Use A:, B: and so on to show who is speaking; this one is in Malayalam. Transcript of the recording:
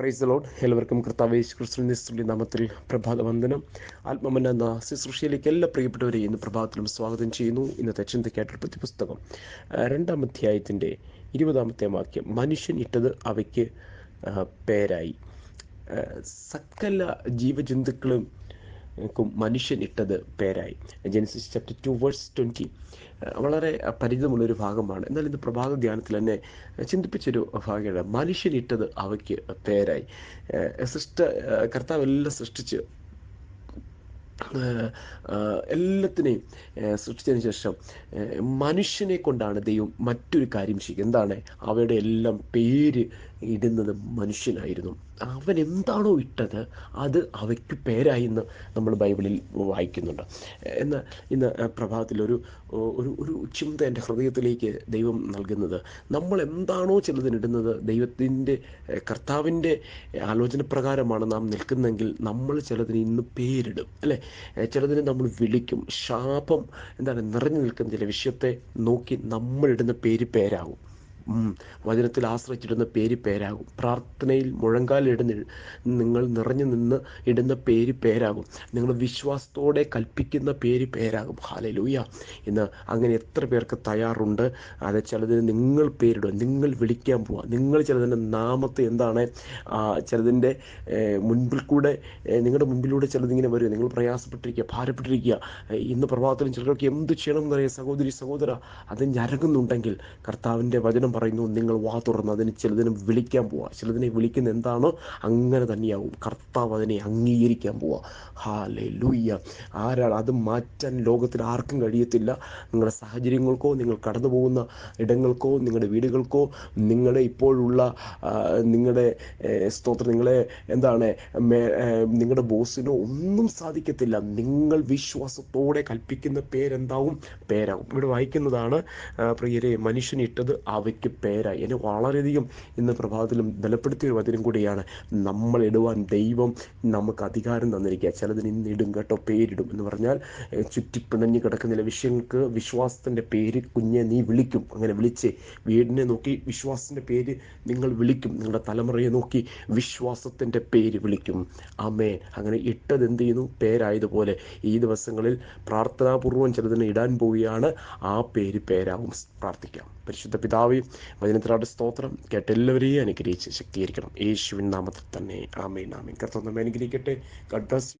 A: പ്രൈസ് ലോഡ് എല്ലാവർക്കും കർത്താവേശ് ക്രിസ്തുവിന്റെ നാമത്തിൽ പ്രഭാത വന്ദനം ആത്മമന എന്ന ശുശ്രൂഷയിലേക്ക് എല്ലാ പ്രിയപ്പെട്ടവരെയും ഇന്ന് പ്രഭാതത്തിലും സ്വാഗതം ചെയ്യുന്നു. ഇന്നത്തെ ചിന്തയ്ക്കായിട്ടുള്ള പുസ്തകം രണ്ടാം അധ്യായത്തിന്റെ ഇരുപതാമത്തെ വാക്യം. മനുഷ്യൻ ഇട്ടത് അവയ്ക്ക് പേരായി. സകല ജീവജന്തുക്കളും മനുഷ്യൻ ഇട്ടത് പേരായി. Genesis chapter two verse twenty വളരെ പരിചിതമുള്ളൊരു ഭാഗമാണ്. എന്നാൽ ഇത് പ്രഭാത ധ്യാനത്തിൽ തന്നെ ചിന്തിപ്പിച്ചൊരു ഭാഗമാണ്. മനുഷ്യൻ ഇട്ടത് അവയ്ക്ക് പേരായി. സൃഷ്ട കർത്താവ് എല്ലാം സൃഷ്ടിച്ച് എല്ലാത്തിനെയും സൃഷ്ടിച്ചതിന് ശേഷം മനുഷ്യനെ കൊണ്ടാണ് ദൈവം മറ്റൊരു കാര്യം ചെയ്യുക. എന്താണ്? അവയുടെ എല്ലാം പേര് ഇടുന്നത് മനുഷ്യനായിരുന്നു. അവൻ എന്താണോ ഇട്ടത് അത് അവയ്ക്ക് പേരായി എന്ന് നമ്മൾ ബൈബിളിൽ വായിക്കുന്നുണ്ട്. എന്നാൽ ഇന്ന് പ്രഭാതത്തിൽ ഒരു ഒരു ഒരു ചിന്ത എന്റെ ഹൃദയത്തിലേക്ക് ദൈവം നൽകുന്നത്. നമ്മൾ എന്താണോ ചിലതിനിടുന്നത് ദൈവത്തിന്റെ കർത്താവിന്റെ ആലോചന പ്രകാരമാണ് നാം നിൽക്കുന്നതെങ്കിൽ നമ്മൾ ചിലതിന് ഇന്ന് പേരിടും അല്ലേ? ചിലതിന് നമ്മൾ വിളിക്കും. ശാപം എന്താണ് നിറഞ്ഞു നിൽക്കുന്ന ചില വിഷയത്തെ നോക്കി നമ്മളിടുന്ന പേര് പേരാകും. വചനത്തിൽ ആശ്രയിച്ചിടുന്ന പേര് പേരാകും. പ്രാർത്ഥനയിൽ മുഴങ്കാലിടുന്ന നിങ്ങൾ നിറഞ്ഞു നിന്ന് ഇടുന്ന പേര് പേരാകും. നിങ്ങൾ വിശ്വാസത്തോടെ കൽപ്പിക്കുന്ന പേര് പേരാകും. ഹാലലൂയ ഇന്ന് അങ്ങനെ എത്ര പേർക്ക് തയ്യാറുണ്ട്? അത് ചിലതിന് നിങ്ങൾ പേരിടുക നിങ്ങൾ വിളിക്കാൻ പോവുക. നിങ്ങൾ ചിലതിന്റെ നാമത്തെ എന്താണ്? ചിലതിന്റെ മുൻപിൽ കൂടെ നിങ്ങളുടെ മുമ്പിലൂടെ ചിലതിങ്ങനെ വരും നിങ്ങൾ പ്രയാസപ്പെട്ടിരിക്കുക ഭാരപ്പെട്ടിരിക്കുക. ഇന്ന് പ്രഭാതത്തിലും ചിലർക്ക് എന്ത് ചെയ്യണം എന്നറിയാം. സഹോദരി സഹോദര അത് ഞരങ്ങുന്നുണ്ടെങ്കിൽ കർത്താവിന്റെ വചനം പറയുന്നു നിങ്ങൾ വാ തുറന്ന് അതിന് ചിലതിനെ വിളിക്കാൻ പോവുക ചിലതിനെ വിളിക്കുന്ന എന്താണോ? അങ്ങനെ തന്നെയാവും. കർത്താവ് അതിനെ അംഗീകരിക്കാൻ പോവുക ഹാലേ ലൂയ്യ ആരാണ്? അത് മാറ്റാൻ ലോകത്തിൽ ആർക്കും കഴിയത്തില്ല. നിങ്ങളുടെ സാഹചര്യങ്ങൾക്കോ നിങ്ങൾ കടന്നു പോകുന്ന ഇടങ്ങൾക്കോ നിങ്ങളുടെ വീടുകൾക്കോ നിങ്ങളുടെ ഇപ്പോഴുള്ള നിങ്ങളുടെ സ്തോത്രം നിങ്ങളെ എന്താണ് നിങ്ങളുടെ ബോസിനോ ഒന്നും സാധിക്കത്തില്ല. നിങ്ങൾ വിശ്വാസത്തോടെ കൽപ്പിക്കുന്ന പേരെന്താവും? പേരാവും. ഇവിടെ വായിക്കുന്നതാണ് ആ, പ്രിയരെ മനുഷ്യനിട്ടത് അവയ്ക്ക് പേരായി. എന്നെ വളരെയധികം ഇന്ന് പ്രഭാതത്തിലും ബലപ്പെടുത്തിയ ഒരു വചനം കൂടിയാണ് നമ്മൾ ഇടുവാൻ ദൈവം നമുക്ക് അധികാരം തന്നിരിക്കുക. ചിലതിന് ഇന്ന് ഇടും കേട്ടോ പേരിടും എന്ന് പറഞ്ഞാൽ ചുറ്റിപ്പിണഞ്ഞ് കിടക്കുന്ന വിഷയങ്ങൾക്ക് വിശ്വാസത്തിന്റെ പേര് കുഞ്ഞെ നീ വിളിക്കും. അങ്ങനെ വിളിച്ച് വീടിനെ നോക്കി വിശ്വാസത്തിന്റെ പേര് നിങ്ങൾ വിളിക്കും. നിങ്ങളുടെ തലമുറയെ നോക്കി വിശ്വാസത്തിന്റെ പേര് വിളിക്കും. അമേ അങ്ങനെ ഇട്ടത് എന്ത് ചെയ്യുന്നു? പേരായതുപോലെ ഈ ദിവസങ്ങളിൽ പ്രാർത്ഥനാപൂർവം ചിലതിനെ ഇടാൻ പോവുകയാണ്. ആ പേര് പേരാവും. പ്രാർത്ഥിക്കാം. പരിശുദ്ധ പിതാവേ വചനത്തിലാട്ട് സ്തോത്രം കേട്ട എല്ലാവരെയും അനുഗ്രഹിച്ച് ശക്തീകരിക്കണം. യേശുവിൻ നാമത്തിൽ തന്നെ. ആമേൻ ആമേൻ. കർത്തം നമ്മെ അനുഗ്രഹിക്കട്ടെ. ഗഡ്